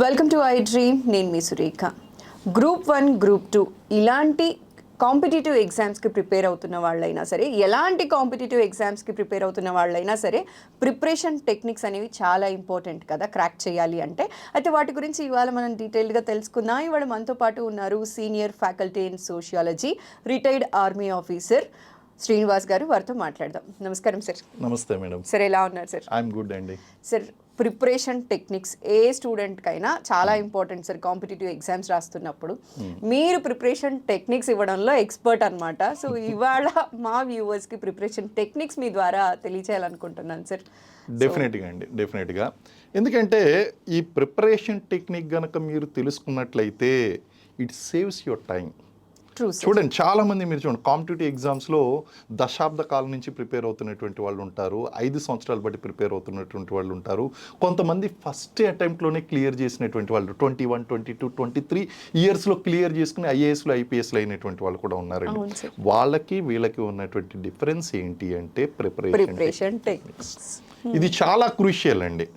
Welcome to I dream నేను మీ Surekha. Group one group two ఇలాంటి competitive ఎగ్జామ్స్కి prepare అవుతున్న వాళ్ళైనా సరే ఎలాంటి కాంపిటేటివ్ ఎగ్జామ్స్కి ప్రిపేర్ అవుతున్న వాళ్ళైనా సరే ప్రిపరేషన్ టెక్నిక్స్ అనేవి చాలా ఇంపార్టెంట్ కదా క్రాక్ చేయాలి అంటే. అయితే వాటి గురించి ఇవాళ మనం డీటెయిల్గా తెలుసుకుందాం. ఇవాళ మనతో పాటు ఉన్నారు senior faculty in sociology retired army officer Srinivas garu. వారితో మాట్లాడదాం. నమస్కారం సార్ నమస్తే మేడం. సార్ ఎలా ఉన్నారు సార్ ఐఎమ్ గుడ్ అండి. సార్ ప్రిపరేషన్ టెక్నిక్స్ ఏ స్టూడెంట్కైనా చాలా ఇంపార్టెంట్ సార్ కాంపిటేటివ్ ఎగ్జామ్స్ రాస్తున్నప్పుడు. మీరు ప్రిపరేషన్ టెక్నిక్స్ ఇవ్వడంలో ఎక్స్పర్ట్ అన్నమాట. సో ఇవాళ మా వ్యూవర్స్కి ప్రిపరేషన్ టెక్నిక్స్ మీ ద్వారా తెలియచేయాలనుకుంటున్నాను సార్. డెఫినెట్గా అండి డెఫినెట్గా. ఎందుకంటే ఈ ప్రిపరేషన్ టెక్నిక్ గనక మీరు తెలుసుకున్నట్లయితే ఇట్ సేవ్స్ యువర్ టైం చూడండి చాలా మంది మీరు చూడండి కాంపిటేటివ్ ఎగ్జామ్స్లో దశాబ్ద కాలం నుంచి ప్రిపేర్ అవుతున్నటువంటి వాళ్ళు ఉంటారు ఐదు సంవత్సరాలు బట్టి ప్రిపేర్ అవుతున్నటువంటి వాళ్ళు ఉంటారు. కొంతమంది ఫస్ట్ అటెంప్ట్లోనే క్లియర్ చేసినటువంటి వాళ్ళు twenty one twenty two twenty three ఇయర్స్లో క్లియర్ చేసుకుని ఐఏఎస్లో ఐపీఎస్లో అయినటువంటి వాళ్ళు కూడా ఉన్నారండి. వాళ్ళకి వీళ్ళకి ఉన్నటువంటి డిఫరెన్స్ ఏంటి అంటే ప్రిపరేషన్ టెక్నిక్స్. ఇది చాలా క్రూషియల్ అండి.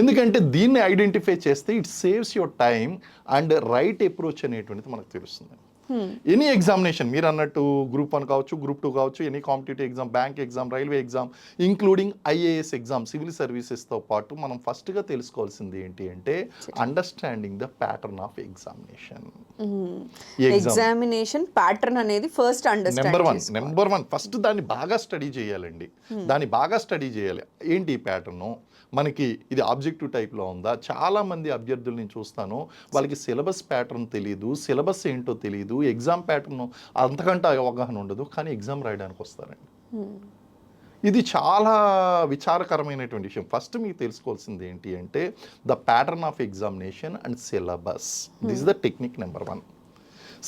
ఎందుకంటే దీన్ని ఐడెంటిఫై చేస్తే it saves your time and right approach అనేటువంటిది మనకు తెలుస్తుంది. ఎనీ ఎగ్జామినేషన్ మీరు అన్నట్టు గ్రూప్ వన్ కావచ్చు గ్రూప్ టూ కావచ్చు any competitive exam bank exam railway exam including IAS exam civil సర్వీసెస్తో పాటు మనం ఫస్ట్గా తెలుసుకోవాల్సింది ఏంటి అంటే understanding the pattern of examination examination pattern అనేది first number one number one first దాన్ని బాగా స్టడీ చేయాలండి. దాన్ని బాగా స్టడీ చేయాలి. ఏంటి ప్యాటర్ను మనకి ఇది ఆబ్జెక్టివ్ టైప్లో ఉందా? చాలా మంది అభ్యర్థులు నేను చూస్తాను. వాళ్ళకి సిలబస్ ప్యాటర్న్ తెలియదు సిలబస్ ఏంటో తెలియదు ఎగ్జామ్ ప్యాటర్న్ అంతకంటే అవగాహన ఉండదు కానీ ఎగ్జామ్ రాయడానికి వస్తారండి. ఇది చాలా విచారకరమైనటువంటి విషయం. ఫస్ట్ మీకు తెలుసుకోవాల్సింది ఏంటి అంటే the pattern of examination and syllabus. This the technique number one.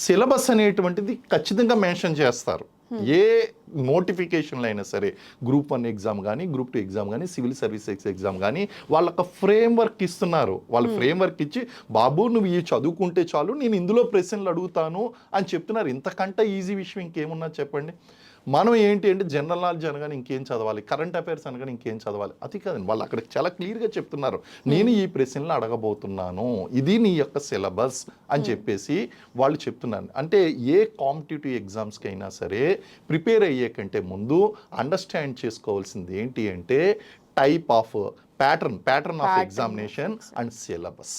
Syllabus అనేటువంటిది ఖచ్చితంగా మెన్షన్ చేస్తారు. ఏ నోటిఫికేషన్లు అయినా సరే గ్రూప్ వన్ ఎగ్జామ్ కానీ గ్రూప్ టూ ఎగ్జామ్ కానీ సివిల్ సర్వీసెస్ ఎగ్జామ్ కానీ వాళ్ళొక ఫ్రేమ్ వర్క్ ఇస్తున్నారు. వాళ్ళు ఫ్రేమ్ వర్క్ ఇచ్చి బాబు నువ్వు ఈ చదువుకుంటే చాలు నేను ఇందులో ప్రశ్నలు అడుగుతాను అని చెప్తున్నారు. ఇంతకంటే ఈజీ విషయం ఇంకేమున్నా చెప్పండి? మనం ఏంటి అంటే జనరల్ నాలెడ్జ్ అనగానే ఇంకేం చదవాలి? కరెంట్ అఫైర్స్ అనగానే ఇంకేం చదవాలి? అది కాదండి. వాళ్ళు అక్కడ చాలా క్లియర్గా చెప్తున్నారు. నేను ఈ ప్రశ్నలు అడగబోతున్నాను. ఇది నీ యొక్క సిలబస్ అని చెప్పేసి వాళ్ళు చెప్తున్నారు. అంటే ఏ కాంపిటేటివ్ ఎగ్జామ్స్కి అయినా సరే ప్రిపేర్ అయ్యే కంటే ముందు అండర్స్టాండ్ చేసుకోవాల్సింది ఏంటి అంటే type of pattern pattern of examination and syllabus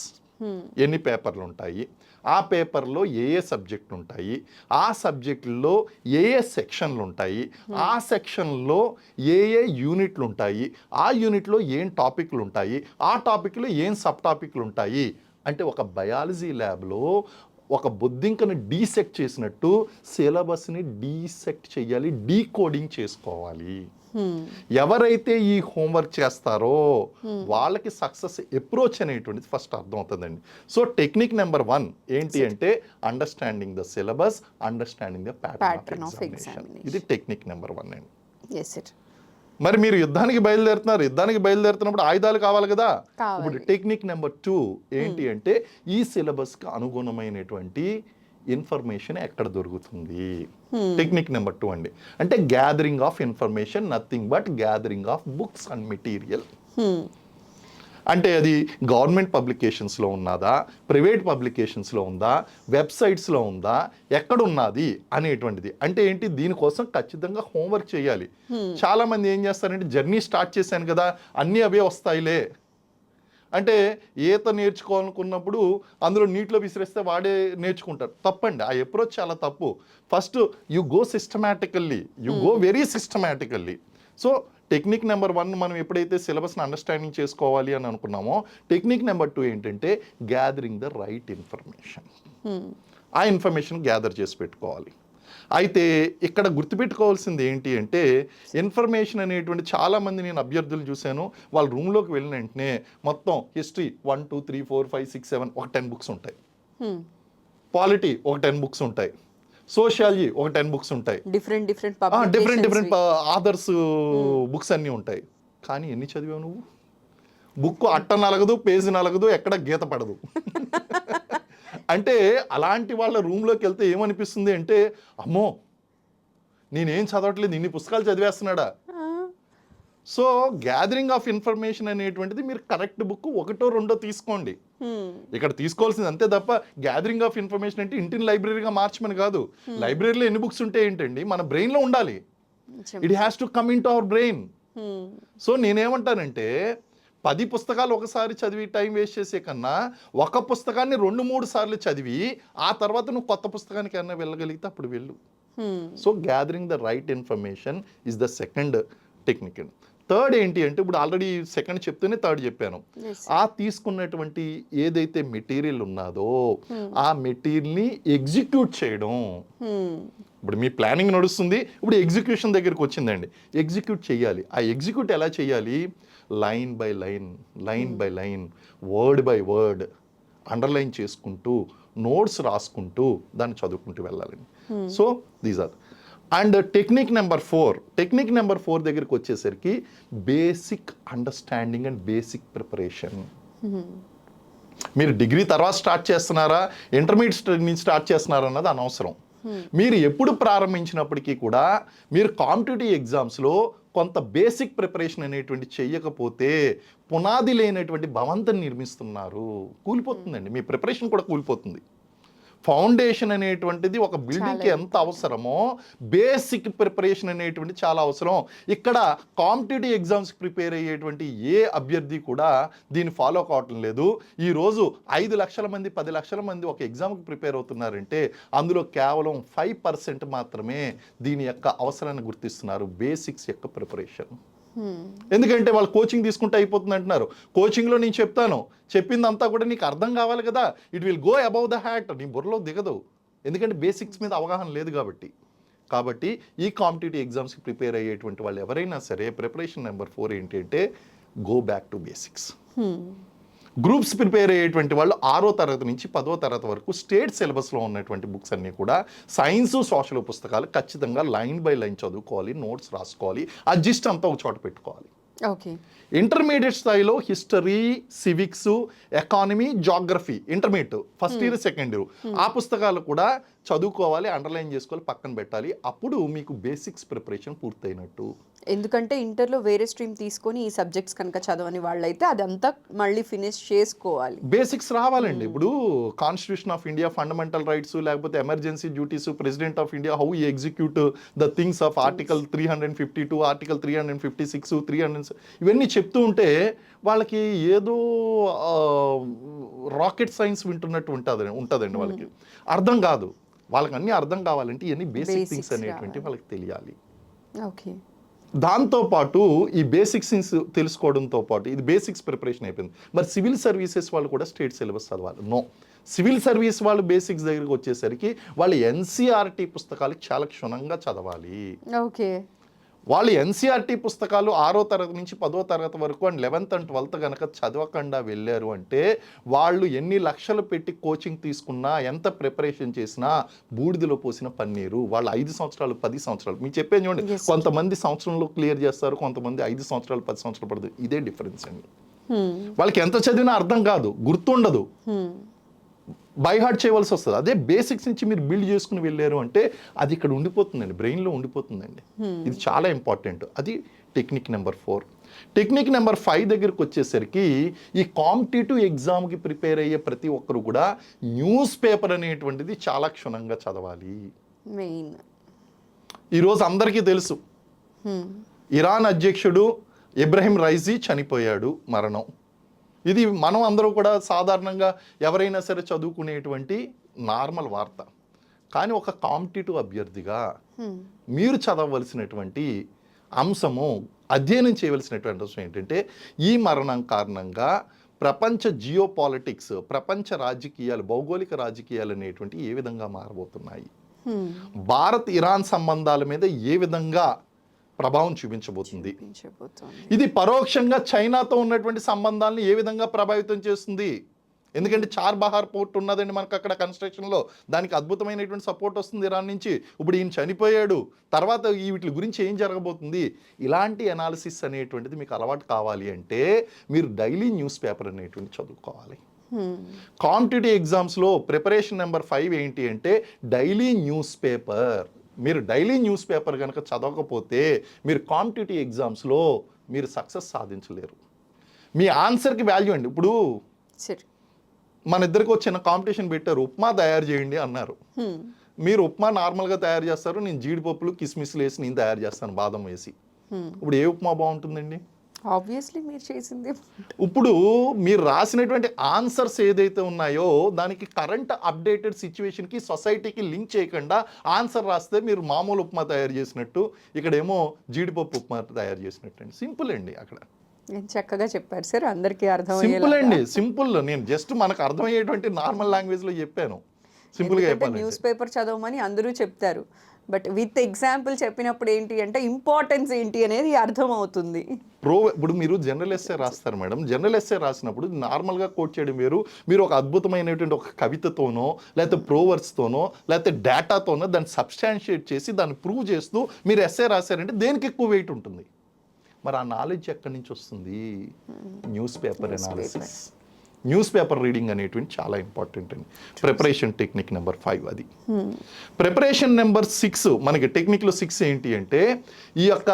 ఎన్ని పేపర్లు ఉంటాయి? ఆ పేపర్లో ఏ ఏ సబ్జెక్టులు ఉంటాయి ఆ సబ్జెక్టుల్లో ఏ ఏ సెక్షన్లు ఉంటాయి ఆ సెక్షన్లో ఏ ఏ యూనిట్లు ఉంటాయి ఆ యూనిట్లో ఏం టాపిక్లు ఉంటాయి ఆ టాపిక్లో ఏం సబ్ టాపిక్లు ఉంటాయి అంటే ఒక బయాలజీ ల్యాబ్లో ఒక బొద్దింకను డీసెక్ట్ చేసినట్టు సిలబస్ని డీసెక్ట్ చేయాలి డీకోడింగ్ చేసుకోవాలి. ఎవరైతే ఈ హోంవర్క్ చేస్తారో వాళ్ళకి సక్సెస్ అప్రోచ్ అనేటువంటిది ఫస్ట్ అర్థమవుతుందండి. సో టెక్నిక్ నెంబర్ వన్ ఏంటి అంటే understanding the syllabus understanding the pattern of examination. ఇది టెక్నిక్ నెంబర్ వన్ అండి. మరి మీరు యుద్ధానికి బయలుదేరుతున్నారు యుద్ధానికి బయలుదేరుతున్నప్పుడు ఆయుధాలు కావాలి కదా. ఇప్పుడు టెక్నిక్ నెంబర్ టూ ఏంటి అంటే ఈ సిలబస్కి అనుగుణమైనటువంటి ఇన్ఫర్మేషన్ ఎక్కడ దొరుకుతుంది? టెక్నిక్ నెంబర్ టూ అండి. అంటే gathering of information nothing but gathering of books and material అంటే అది గవర్నమెంట్ పబ్లికేషన్స్లో ఉన్నదా? ప్రైవేట్ పబ్లికేషన్స్లో ఉందా? వెబ్సైట్స్లో ఉందా? ఎక్కడ ఉన్నది అనేటువంటిది. అంటే ఏంటి? దీనికోసం ఖచ్చితంగా హోంవర్క్ చేయాలి. చాలా మంది ఏం చేస్తారంటే జర్నీ స్టార్ట్ చేశాను కదా అన్నీ అవే వస్తాయిలే. అంటే ఈత నేర్చుకోవాలనుకున్నప్పుడు అందులో నీటిలో విసిరేస్తే వాడే నేర్చుకుంటారు. తప్పండి. ఆ అప్రోచ్ చాలా తప్పు. First you go systematically you go very systematically so technique number one మనం ఎప్పుడైతే సిలబస్ని అండర్స్టాండింగ్ చేసుకోవాలి అని అనుకున్నామో టెక్నిక్ నెంబర్ టూ ఏంటంటే గ్యాదరింగ్ ద రైట్ ఇన్ఫర్మేషన్ ఆ ఇన్ఫర్మేషన్ గ్యాదర్ చేసి పెట్టుకోవాలి. అయితే ఇక్కడ గుర్తుపెట్టుకోవాల్సింది ఏంటి అంటే ఇన్ఫర్మేషన్ అనేటువంటి చాలామంది నేను అభ్యర్థులు చూశాను. వాళ్ళ రూమ్లోకి వెళ్ళిన వెంటనే మొత్తం history one two three four five six seven ఒక టెన్ బుక్స్ ఉంటాయి. పాలిటీ ఒక టెన్ బుక్స్ ఉంటాయి. సోషియాలజీ ఒక టెన్ బుక్స్ ఉంటాయి. Different different different different authors books అన్నీ ఉంటాయి. కానీ ఎన్ని చదివావు నువ్వు? బుక్ అట్ట నలగదు పేజీ నలగదు ఎక్కడ గీత పడదు. అంటే అలాంటి వాళ్ళ రూమ్లోకి వెళ్తే ఏమనిపిస్తుంది అంటే అమ్మో నేనేం చదవట్లేదు ఇన్ని పుస్తకాలు చదివేస్తున్నాడా? సో గ్యాదరింగ్ ఆఫ్ ఇన్ఫర్మేషన్ అనేటువంటిది మీరు కరెక్ట్ బుక్ ఒకటో రెండో తీసుకోండి. ఇక్కడ తీసుకోవాల్సింది అంతే తప్ప గ్యాదరింగ్ ఆఫ్ ఇన్ఫర్మేషన్ అంటే ఇంటిని లైబ్రరీగా మార్చమని కాదు. లైబ్రరీలో ఎన్ని బుక్స్ ఉంటే ఏంటండి మన బ్రెయిన్లో ఉండాలి. It has to come into our brain. So నేనేమంటానంటే పది పుస్తకాలు ఒకసారి చదివి టైం వేస్ట్ చేసే కన్నా ఒక పుస్తకాన్ని రెండు మూడు సార్లు చదివి ఆ తర్వాత నువ్వు కొత్త పుస్తకానికి అన్నా వెళ్ళగలిగితే అప్పుడు వెళ్ళు. So gathering the right information is the second technique third ఏంటి అంటే ఇప్పుడు ఆల్రెడీ సెకండ్ చెప్తూనే థర్డ్ చెప్పాను. ఆ తీసుకున్నటువంటి ఏదైతే మెటీరియల్ ఉన్నదో ఆ మెటీరియల్ని ఎగ్జిక్యూట్ చేయడం. ఇప్పుడు మీ ప్లానింగ్ నడుస్తుంది. ఇప్పుడు ఎగ్జిక్యూషన్ దగ్గరికి వచ్చిందండి. ఎగ్జిక్యూట్ చేయాలి. ఆ ఎగ్జిక్యూట్ ఎలా చేయాలి? Line by line line by line word by word underline చేసుకుంటూ నోట్స్ రాసుకుంటూ దాన్ని చదువుకుంటూ వెళ్ళాలండి. So these are and technique number four technique number four దగ్గరికి వచ్చేసరికి basic understanding and basic preparation. Hmm. మీరు డిగ్రీ తర్వాత స్టార్ట్ చేస్తున్నారా ఇంటర్మీడియట్ నుంచి స్టార్ట్ చేస్తున్నారా అన్నది అనవసరం. మీరు ఎప్పుడు ప్రారంభించినప్పటికీ కూడా మీరు కాంపిటేటివ్ ఎగ్జామ్స్లో కొంత బేసిక్ ప్రిపరేషన్ అనేటువంటి చెయ్యకపోతే పునాది లేనటువంటి భవంతిని నిర్మిస్తున్నారు. కూలిపోతుందండి. మీ ప్రిపరేషన్ కూడా కూలిపోతుంది. ఫౌండేషన్ అనేటువంటిది ఒక బిల్డింగ్కి ఎంత అవసరమో బేసిక్ ప్రిపరేషన్ అనేటువంటి చాలా అవసరం ఇక్కడ కాంపిటేటివ్ ఎగ్జామ్స్ ప్రిపేర్ అయ్యేటువంటి ఏ అభ్యర్థి కూడా దీన్ని ఫాలో కావటం లేదు ఈరోజు ఐదు లక్షల మంది పది లక్షల మంది ఒక ఎగ్జామ్కి ప్రిపేర్ అవుతున్నారంటే అందులో కేవలం ఫైవ్ పర్సెంట్ మాత్రమే దీని యొక్క అవసరాన్ని గుర్తిస్తున్నారు బేసిక్స్ యొక్క ప్రిపరేషన్. ఎందుకంటే వాళ్ళు కోచింగ్ తీసుకుంటే అయిపోతుంది అంటున్నారు. కోచింగ్లో నేను చెప్తాను. చెప్పిందంతా కూడా నీకు అర్థం కావాలి కదా. It will go above the hat నీ బుర్రలో దిగదు. ఎందుకంటే బేసిక్స్ మీద అవగాహన లేదు కాబట్టి. కాబట్టి ఈ కాంపిటేటివ్ ఎగ్జామ్స్కి ప్రిపేర్ అయ్యేటువంటి వాళ్ళు ఎవరైనా సరే ప్రిపరేషన్ నెంబర్ ఫోర్ ఏంటి అంటే go back to basics. Groups prepare అయ్యేటువంటి వాళ్ళు ఆరో తరగతి నుంచి పదో తరగతి వరకు స్టేట్ సిలబస్లో ఉన్నటువంటి బుక్స్ అన్నీ కూడా సైన్స్ సోషల్ పుస్తకాలు ఖచ్చితంగా లైన్ బై లైన్ చదువుకోవాలి నోట్స్ రాసుకోవాలి ఆ జిస్ట్ అంతా ఒక చోట పెట్టుకోవాలి. ఓకే. ఇంటర్మీడియట్ స్థాయిలో history civics economy geography intermediate first year second year ఆ పుస్తకాలు కూడా చదువుకోవాలి అండర్లైన్ చేసుకోవాలి పక్కన పెట్టాలి. అప్పుడు మీకు బేసిక్స్ ప్రిపరేషన్ పూర్తయినట్టు. ఎందుకంటే ఇంటర్లో వేరే స్ట్రీమ్ తీసుకొని ఈ సబ్జెక్ట్స్ కనుక చదవని వాళ్ళైతే అదంతా మళ్ళీ ఫినిష్ చేసుకోవాలి. బేసిక్స్ రావాలండి. ఇప్పుడు constitution of India fundamental rights లేకపోతే emergency duties president of India how execute the things of article three hundred fifty two article three hundred fifty six three hundred ఇవన్నీ చెప్తూ ఉంటే వాళ్ళకి ఏదో రాకెట్ సైన్స్ వింటున్నట్టు ఉంటుంది ఉంటుందండి వాళ్ళకి. అర్థం కాదు. వాళ్ళకి అన్నీ అర్థం కావాలంటే ఇవన్నీ బేసిక్ థింగ్స్ అనేటువంటి. వాళ్ళకి తెలియాలి. ఓకే. దాంతోపాటు ఈ బేసిక్స్ తెలుసుకోవడంతో పాటు ఇది బేసిక్స్ ప్రిపరేషన్ అయిపోయింది. మరి సివిల్ సర్వీసెస్ వాళ్ళు కూడా స్టేట్ సిలబస్ చదవాలి. నో సివిల్ సర్వీస్ వాళ్ళు బేసిక్స్ దగ్గరికి వచ్చేసరికి వాళ్ళు ఎన్సీఆర్టీ పుస్తకాలు చాలా క్షుణ్ణంగా చదవాలి. ఓకే. వాళ్ళు ఎన్సీఆర్టీ పుస్తకాలు ఆరో తరగతి నుంచి పదో తరగతి వరకు అండ్ లెవెన్త్ అండ్ ట్వెల్త్ కనుక చదవకుండా వెళ్ళారు అంటే వాళ్ళు ఎన్ని లక్షలు పెట్టి కోచింగ్ తీసుకున్నా ఎంత ప్రిపరేషన్ చేసినా బూడిదలో పోసిన పన్నీరు. వాళ్ళు ఐదు సంవత్సరాలు పది సంవత్సరాలు. మీకు చెప్పేది చూడండి. కొంతమంది సంవత్సరంలో క్లియర్ చేస్తారు కొంతమంది ఐదు సంవత్సరాలు పది సంవత్సరాలు పడుతుంది. ఇదే డిఫరెన్స్ అండి. హ్మ్. వాళ్ళకి ఎంత చదివినా అర్థం కాదు గుర్తుండదు. హ్మ్. బై హార్ట్ చేయవలసి వస్తుంది. అదే బేసిక్స్ నుంచి మీరు బిల్డ్ చేసుకుని వెళ్ళారు అంటే అది ఇక్కడ ఉండిపోతుందండి బ్రెయిన్లో ఉండిపోతుందండి. ఇది చాలా ఇంపార్టెంట్. అది technique number four. Technique number five దగ్గరికి వచ్చేసరికి ఈ కాంపిటేటివ్ ఎగ్జామ్కి ప్రిపేర్ అయ్యే ప్రతి ఒక్కరు కూడా న్యూస్ పేపర్ అనేటువంటిది చాలా క్షుణ్ణంగా చదవాలి. మెయిన్. ఈరోజు అందరికీ తెలుసు. ఇరాన్ అధ్యక్షుడు ఇబ్రహీం రైజీ చనిపోయాడు మరణం. ఇది మనం అందరూ కూడా సాధారణంగా ఎవరైనా సరే చదువుకునేటువంటి నార్మల్ వార్త కానీ ఒక కాంపిటేటివ్ అభ్యర్థిగా. మీరు చదవలసినటువంటి అంశము అధ్యయనం చేయవలసినటువంటి అంశం ఏంటంటే ఈ మరణం కారణంగా ప్రపంచ జియో పాలిటిక్స్ ప్రపంచ రాజకీయాలు భౌగోళిక రాజకీయాలు అనేటువంటి ఏ విధంగా మారబోతున్నాయి. భారత్ ఇరాన్ సంబంధాల మీద ఏ విధంగా ప్రభావం చూపించబోతుంది. ఇది పరోక్షంగా చైనాతో ఉన్నటువంటి సంబంధాలను ఏ విధంగా ప్రభావితం చేస్తుంది? ఎందుకంటే చార్ బహార్ పోర్ట్ ఉన్నదండి మనకు అక్కడ కన్స్ట్రక్షన్లో. దానికి అద్భుతమైనటువంటి సపోర్ట్ వస్తుంది ఇరాన్ నుంచి. ఇప్పుడు ఈయన చనిపోయాడు. తర్వాత ఈ వీటి గురించి ఏం జరగబోతుంది? ఇలాంటి అనాలిసిస్ అనేటువంటిది మీకు అలవాటు కావాలి అంటే మీరు డైలీ న్యూస్ పేపర్ అనేటువంటి చదువుకోవాలి. కాంపిటేటివ్ ఎగ్జామ్స్లో ప్రిపరేషన్ నెంబర్ ఫైవ్ ఏంటి అంటే డైలీ న్యూస్ పేపర్ మీరు డైలీ న్యూస్ పేపర్ కనుక చదవకపోతే మీరు కాంపిటేటివ్ ఎగ్జామ్స్లో మీరు సక్సెస్ సాధించలేరు. మీ ఆన్సర్కి వాల్యూ అండి. ఇప్పుడు సరే. మన ఇద్దరికి ఒక చిన్న కాంపిటీషన్ పెట్టారు. ఉప్మా తయారు చేయండి అన్నారు. మీరు ఉప్మా నార్మల్గా తయారు చేస్తారు. నేను జీడిపప్పులు కిస్మిస్లు వేసి నేను తయారు చేస్తాను బాదం వేసి. ఇప్పుడు ఏ ఉప్మా బాగుంటుందండి? ఆబ్వియస్లీ మీరు చేసింది. ఇప్పుడు మీరు రాసినటువంటి ఆన్సర్స్ ఏదైతే ఉన్నాయో దానికి కరెంట్ అప్డేటెడ్ సిచ్యువేషన్కి సొసైటీకి లింక్ చేయకుండా ఆన్సర్ రాస్తే మీరు మామూలు ఉప్మా తయారు చేసినట్టు ఇక్కడేమో జీడిపప్పు ఉప్మా తయారు చేసినట్టు అండి. సింపుల్ అండి అక్కడ. నేను చక్కగా చెప్పారు సార్ అందరికీ అర్థం సింపుల్ అండి సింపుల్. నేను జస్ట్ మనకు అర్థమయ్యేటువంటి నార్మల్ లాంగ్వేజ్లో చెప్పాను. సింపుల్గా న్యూస్ పేపర్ చదవమని అందరూ చెప్తారు. బట్ విత్ ఎగ్జాంపుల్ చెప్పినప్పుడు ఏంటి అంటే ఇంపార్టెన్స్ ఏంటి అనేది అర్థం అవుతుంది ప్రో ఇప్పుడు మీరు జనరల్ ఎస్సే రాస్తారు మేడం. జనరల్ ఎస్సే రాసినప్పుడు నార్మల్గా కోట్ చేయడం వేరు. మీరు ఒక అద్భుతమైనటువంటి ఒక కవితతోనో లేకపోతే ప్రోవర్స్తోనో లేకపోతే డేటాతోనో దాన్ని సబ్స్టాన్షియేట్ చేసి దాన్ని ప్రూవ్ చేస్తూ మీరు ఎస్సే రాశారంటే దేనికి ఎక్కువ వెయిట్ ఉంటుంది? మరి ఆ నాలెడ్జ్ ఎక్కడి నుంచి వస్తుంది? Newspaper analysis newspaper reading అనేటువంటి చాలా ఇంపార్టెంట్ అండి. ప్రిపరేషన్ టెక్నిక్ నెంబర్ ఫైవ్ అది. ప్రిపరేషన్ నెంబర్ సిక్స్ మనకి టెక్నిక్లో సిక్స్ ఏంటి అంటే ఈ యొక్క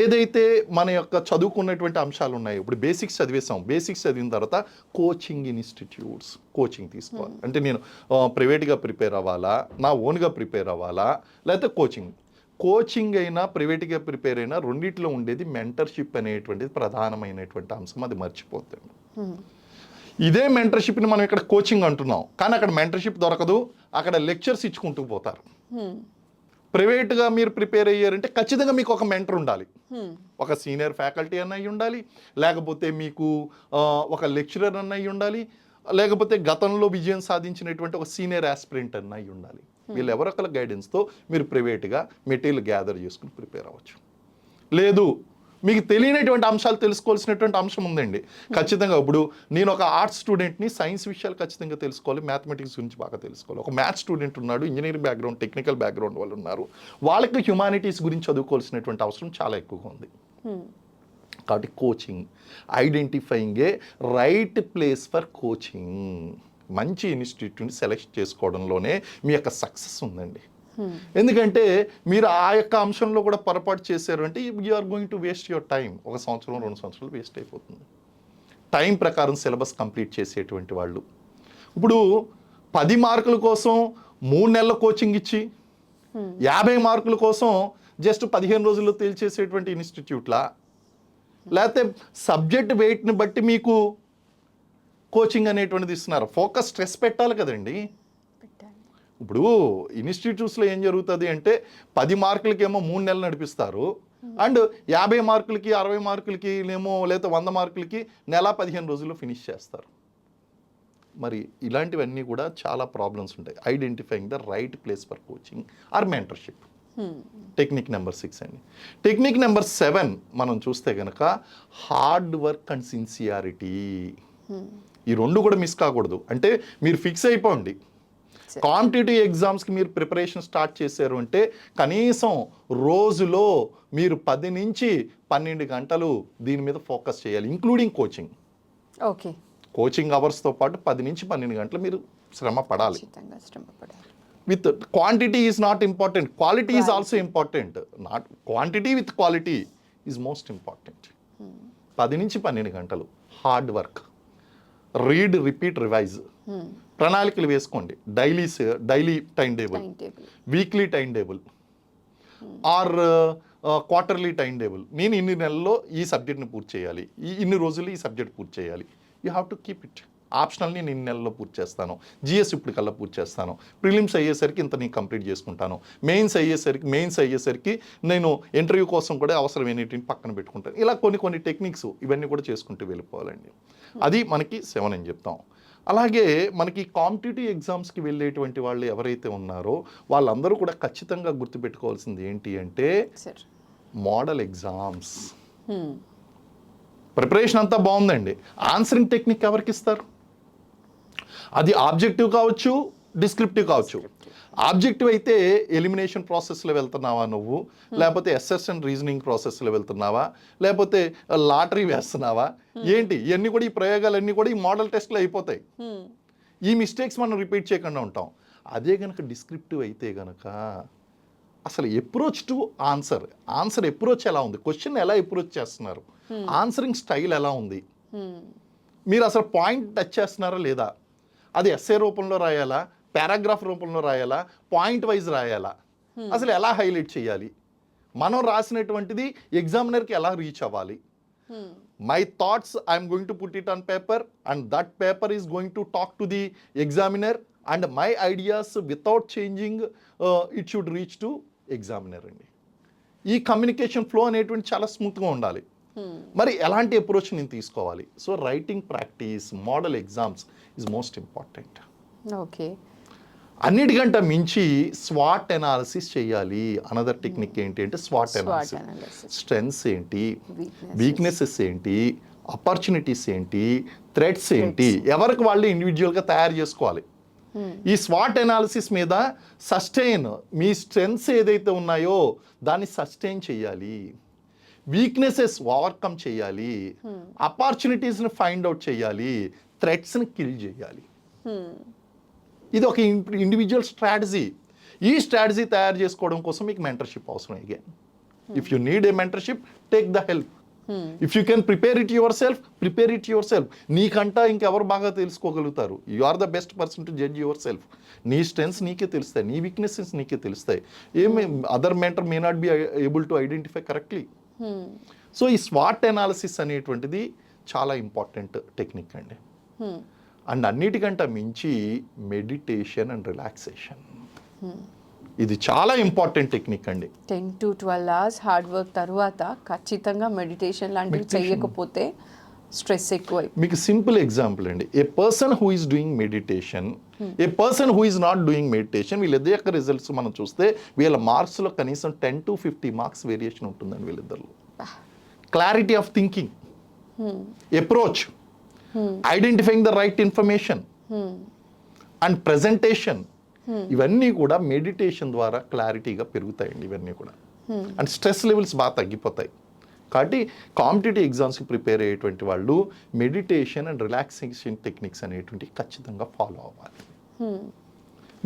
ఏదైతే మన యొక్క చదువుకున్నటువంటి అంశాలు ఉన్నాయో ఇప్పుడు బేసిక్స్ చదివేసాం బేసిక్స్ చదివిన తర్వాత కోచింగ్ ఇన్స్టిట్యూట్స్ కోచింగ్ తీసుకోవాలి. అంటే నేను ప్రైవేట్గా ప్రిపేర్ అవ్వాలా? నా ఓన్గా ప్రిపేర్ అవ్వాలా? లేకపోతే కోచింగ్. కోచింగ్ అయినా ప్రైవేట్గా ప్రిపేర్ అయినా రెండిట్లో ఉండేది మెంటర్షిప్ అనేటువంటిది ప్రధానమైనటువంటి అంశం. అది మర్చిపోతుంది ఇదే మెంటర్షిప్ని మనం ఇక్కడ కోచింగ్ అంటున్నాం. కానీ అక్కడ మెంటర్షిప్ దొరకదు. అక్కడ లెక్చర్స్ ఇచ్చుకుంటూ పోతారు. ప్రైవేట్గా మీరు ప్రిపేర్ అయ్యారంటే ఖచ్చితంగా మీకు ఒక మెంటర్ ఉండాలి. హ్మ్. ఒక సీనియర్ ఫ్యాకల్టీ అన్న అయి ఉండాలి. లేకపోతే మీకు ఒక లెక్చరర్ అన్న అయి ఉండాలి. లేకపోతే గతంలో విజయం సాధించినటువంటి ఒక సీనియర్ ఆస్పిరెంట్ అన్న అయి ఉండాలి వీళ్ళు ఎవరొకల గైడెన్స్తో మీరు ప్రైవేట్గా మెటీరియల్ గ్యాదర్ చేసుకుని ప్రిపేర్ అవ్వచ్చు. లేదు మీకు తెలియనటువంటి అంశాలు తెలుసుకోవాల్సినటువంటి అంశం ఉందండి. ఖచ్చితంగా ఇప్పుడు నేను ఒక ఆర్ట్స్ స్టూడెంట్ని సైన్స్ విషయాలు ఖచ్చితంగా తెలుసుకోవాలి మ్యాథమెటిక్స్ గురించి బాగా తెలుసుకోవాలి. ఒక మ్యాథ్స్ స్టూడెంట్ ఉన్నాడు ఇంజనీరింగ్ బ్యాక్గ్రౌండ్ టెక్నికల్ బ్యాక్గ్రౌండ్ వాళ్ళు ఉన్నారు. వాళ్ళకి హ్యుమానిటీస్ గురించి చదువుకోవాల్సినటువంటి అవసరం చాలా ఎక్కువగా ఉంది. కాబట్టి coaching identifying a right place for coaching. మంచి ఇన్స్టిట్యూట్ని సెలెక్ట్ చేసుకోవడంలోనే మీ యొక్క సక్సెస్ ఉందండి. ఎందుకంటే మీరు ఆ యొక్క అంశంలో కూడా పొరపాటు చేశారు అంటే you are going to waste your time ఒక సంవత్సరం రెండు సంవత్సరాలు వేస్ట్ అయిపోతుంది. టైం ప్రకారం సిలబస్ కంప్లీట్ చేసేటువంటి వాళ్ళు. ఇప్పుడు పది మార్కుల కోసం మూడు నెలల కోచింగ్ ఇచ్చి యాభై మార్కుల కోసం జస్ట్ పదిహేను రోజుల్లో తేల్చేసేటువంటి ఇన్స్టిట్యూట్లా లేకపోతే సబ్జెక్ట్ వెయిట్ని బట్టి మీకు కోచింగ్ అనేటువంటిది ఇస్తున్నారు. ఫోకస్ స్ట్రెస్ పెట్టాలి కదండి. ఇప్పుడు ఇన్స్టిట్యూట్స్లో ఏం జరుగుతుంది అంటే పది మార్కులకేమో మూడు నెలలు నడిపిస్తారు. అండ్ యాభై మార్కులకి అరవై మార్కులకి ఏమో లేదా వంద మార్కులకి నెల పదిహేను రోజుల్లో ఫినిష్ చేస్తారు. మరి ఇలాంటివన్నీ కూడా చాలా ప్రాబ్లమ్స్ ఉంటాయి. Identifying the right place for coaching or mentorship. Technique number six అండి. టెక్నిక్ నెంబర్ సెవెన్ మనం చూస్తే కనుక హార్డ్ వర్క్ అండ్ సిన్సియారిటీ ఈ రెండు కూడా మిస్ కాకూడదు. అంటే మీరు ఫిక్స్ అయిపోండి. కాంపిటేటివ్ ఎగ్జామ్స్కి మీరు ప్రిపరేషన్ స్టార్ట్ చేశారు అంటే కనీసం రోజులో మీరు పది నుంచి పన్నెండు గంటలు దీని మీద ఫోకస్ చేయాలి ఇంక్లూడింగ్ కోచింగ్. ఓకే. కోచింగ్ అవర్స్తో పాటు పది నుంచి పన్నెండు గంటలు మీరు శ్రమ పడాలి. With quantity is not important quality is also important. Not quantity with quality is most important. పది నుంచి పన్నెండు గంటలు hard work. Read repeat revise. ప్రణాళికలు వేసుకోండి. Daily daily time table. Weekly time table. Or quarterly time table. నేను ఇన్ని నెలల్లో ఈ సబ్జెక్ట్ని పూర్తి చేయాలి. ఈ ఇన్ని రోజులు ఈ సబ్జెక్ట్ పూర్తి చేయాలి. You have to keep it. Optional నేను ఇన్ని నెలల్లో పూర్తి చేస్తాను. జిఎస్ ఇప్పుడు కల్లా పూర్తి చేస్తాను. ప్రిలిమ్స్ అయ్యేసరికి ఇంత నేను కంప్లీట్ చేసుకుంటాను. మెయిన్స్ అయ్యేసరికి మెయిన్స్ అయ్యేసరికి నేను ఇంటర్వ్యూ కోసం కూడా అవసరమైనటువంటి పక్కన పెట్టుకుంటాను. ఇలా కొన్ని కొన్ని టెక్నిక్స్ ఇవన్నీ కూడా చేసుకుంటూ వెళ్ళిపోవాలండి. అది మనకి సెవెన్ అని చెప్తాం. అలాగే మనకి కాంపిటేటివ్ ఎగ్జామ్స్కి వెళ్ళేటువంటి వాళ్ళు ఎవరైతే ఉన్నారో వాళ్ళందరూ కూడా ఖచ్చితంగా గుర్తుపెట్టుకోవాల్సింది ఏంటి అంటే మోడల్ ఎగ్జామ్స్. ప్రిపరేషన్ అంతా బాగుందండి. ఆన్సరింగ్ టెక్నిక్ ఎవరికి ఇస్తారు? అది ఆబ్జెక్టివ్ కావచ్చు డిస్క్రిప్టివ్ కావచ్చు. ఆబ్జెక్టివ్ అయితే ఎలిమినేషన్ ప్రాసెస్లో వెళ్తున్నావా నువ్వు? లేకపోతే ఎస్ఎస్ఎన్ రీజనింగ్ ప్రాసెస్లో వెళ్తున్నావా? లేకపోతే లాటరీ వేస్తున్నావా? ఏంటి? ఇవన్నీ కూడా ఈ ప్రయోగాలన్నీ కూడా ఈ మోడల్ టెస్ట్లో అయిపోతాయి. ఈ మిస్టేక్స్ మనం రిపీట్ చేయకుండా ఉంటాం. అదే కనుక డిస్క్రిప్టివ్ అయితే కనుక అసలు approach to answer answer approach ఎలా ఉంది? క్వశ్చన్ ఎలా అప్రోచ్ చేస్తున్నారు? ఆన్సరింగ్ స్టైల్ ఎలా ఉంది? మీరు అసలు పాయింట్ టచ్ చేస్తున్నారా లేదా? అది ఎస్ఏ రూపంలో రాయాలా? పారాగ్రాఫ్ రూపంలో రాయాలా? Point wise రాయాలా? అసలు ఎలా హైలైట్ చేయాలి? మనం రాసినటువంటిది ఎగ్జామినర్కి ఎలా రీచ్ అవ్వాలి? My thoughts I'm going to put it on paper and that paper is going to talk to the examiner and my ideas without changing it should reach to examiner అండి. ఈ communication flow అనేటువంటి చాలా స్మూత్గా ఉండాలి. మరి ఎలాంటి approach నేను తీసుకోవాలి? So writing practice model exams is most important okay అన్నిటికంటే మించి స్వాట్ అనాలిసిస్ చేయాలి. అనదర్ టెక్నిక్ ఏంటి అంటే స్వాట్ analysis. స్ట్రెంగ్స్ ఏంటి. వీక్నెసెస్ ఏంటి? ఆపర్చునిటీస్ ఏంటి? థ్రెడ్స్ ఏంటి? ఎవరికి వాళ్ళు ఇండివిజువల్గా తయారు చేసుకోవాలి. ఈ స్వాట్ అనాలిసిస్ మీద సస్టైన్ మీ స్ట్రెంగ్స్ ఏదైతే ఉన్నాయో దాన్ని సస్టైన్ చేయాలి. వీక్నెసెస్ ఓవర్కమ్ చేయాలి. ఆపర్చునిటీస్ని ఫైండ్ అవుట్ చేయాలి. థ్రెడ్స్ని కిల్ చేయాలి. ఇది ఒక ఇండివిజువల్ స్ట్రాటజీ ఈ స్ట్రాటజీ తయారు చేసుకోవడం కోసం మీకు మెంటర్షిప్ అవసరం again if you need a mentorship take the help if you can prepare it yourself prepare it yourself నీకంటా ఇంకెవరు బాగా తెలుసుకోగలుగుతారు. You are the best person to judge yourself నీ స్ట్రెంగ్స్ నీకే తెలుస్తాయి. నీ వీక్నెసెస్ నీకే తెలుస్తాయి. ఏమి other mentor may not be able to identify correctly so ఈ స్వాట్ అనాలిసిస్ అనేటువంటిది చాలా ఇంపార్టెంట్ టెక్నిక్ అండి. అండ్ అన్నిటికంటే మించి మెడిటేషన్ అండ్ రిలాక్సేషన్. ఇది చాలా ఇంపార్టెంట్ టెక్నిక్ అండి. Ten to twelve hours hard work తర్వాత ఖచ్చితంగా మెడిటేషన్ లాంటివి. చేయకపోతే స్ట్రెస్ ఎక్కువ మీకు సింపుల్ ఎగ్జాంపుల్ అండి. A person who is doing meditation a person who is not doing meditation వీళ్ళిద్దరి యొక్క రిజల్ట్స్ మనం చూస్తే వీళ్ళ మార్క్స్లో కనీసం ten to fifty marks variation ఉంటుందండి వీళ్ళిద్దరిలో. Clarity of thinking. Approach. Identifying the right information and presentation ఇవన్నీ కూడా మెడిటేషన్ ద్వారా క్లారిటీగా పెరుగుతాయండి ఇవన్నీ కూడా. అండ్ స్ట్రెస్ లెవెల్స్ బాగా తగ్గిపోతాయి. కాబట్టి కాంపిటేటివ్ ఎగ్జామ్స్కి ప్రిపేర్ అయ్యేటువంటి వాళ్ళు మెడిటేషన్ అండ్ రిలాక్సేషన్ టెక్నిక్స్ అనేటువంటి ఖచ్చితంగా ఫాలో అవ్వాలి.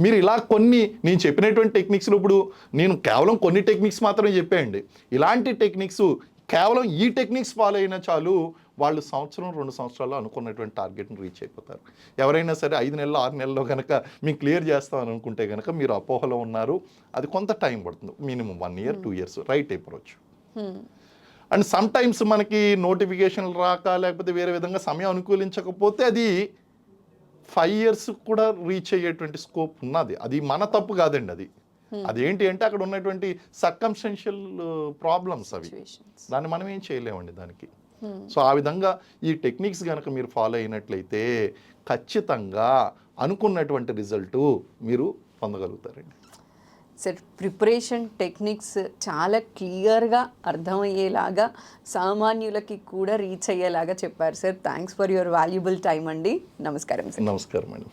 మీరు ఇలా కొన్ని నేను చెప్పినటువంటి టెక్నిక్స్లో ఇప్పుడు నేను కేవలం కొన్ని టెక్నిక్స్ మాత్రమే చెప్పేయండి. ఇలాంటి టెక్నిక్స్ కేవలం ఈ టెక్నిక్స్ ఫాలో అయినా చాలు వాళ్ళు సంవత్సరం రెండు సంవత్సరాలు అనుకున్నటువంటి టార్గెట్ని రీచ్ అయిపోతారు. ఎవరైనా సరే ఐదు నెలలు ఆరు నెలల్లో కనుక మీకు క్లియర్ చేస్తామని అనుకుంటే కనుక మీరు అపోహలో ఉన్నారు. అది కొంత టైం పడుతుంది. Minimum one year two years right approach. And sometimes మనకి నోటిఫికేషన్లు రాక లేకపోతే వేరే విధంగా సమయం అనుకూలించకపోతే అది ఫైవ్ ఇయర్స్ కూడా రీచ్ అయ్యేటువంటి స్కోప్ ఉన్నది. అది మన తప్పు కాదండి అది. అదేంటి అంటే అక్కడ ఉన్నటువంటి సర్కంస్టెన్షియల్ ప్రాబ్లమ్స్ అవి. సిచ్యువేషన్స్ దాన్ని మనం ఏం చేయలేమండి దానికి. సో ఆ విధంగా ఈ టెక్నిక్స్ కనుక మీరు ఫాలో అయినట్లయితే ఖచ్చితంగా అనుకున్నటువంటి రిజల్ట్ మీరు పొందగలుగుతారండి. సార్ ప్రిపరేషన్ టెక్నిక్స్ చాలా క్లియర్గా అర్థమయ్యేలాగా సామాన్యులకి కూడా రీచ్ అయ్యేలాగా చెప్పారు. Sir thanks for your valuable time అండి. నమస్కారం సార్ నమస్కారం మేడం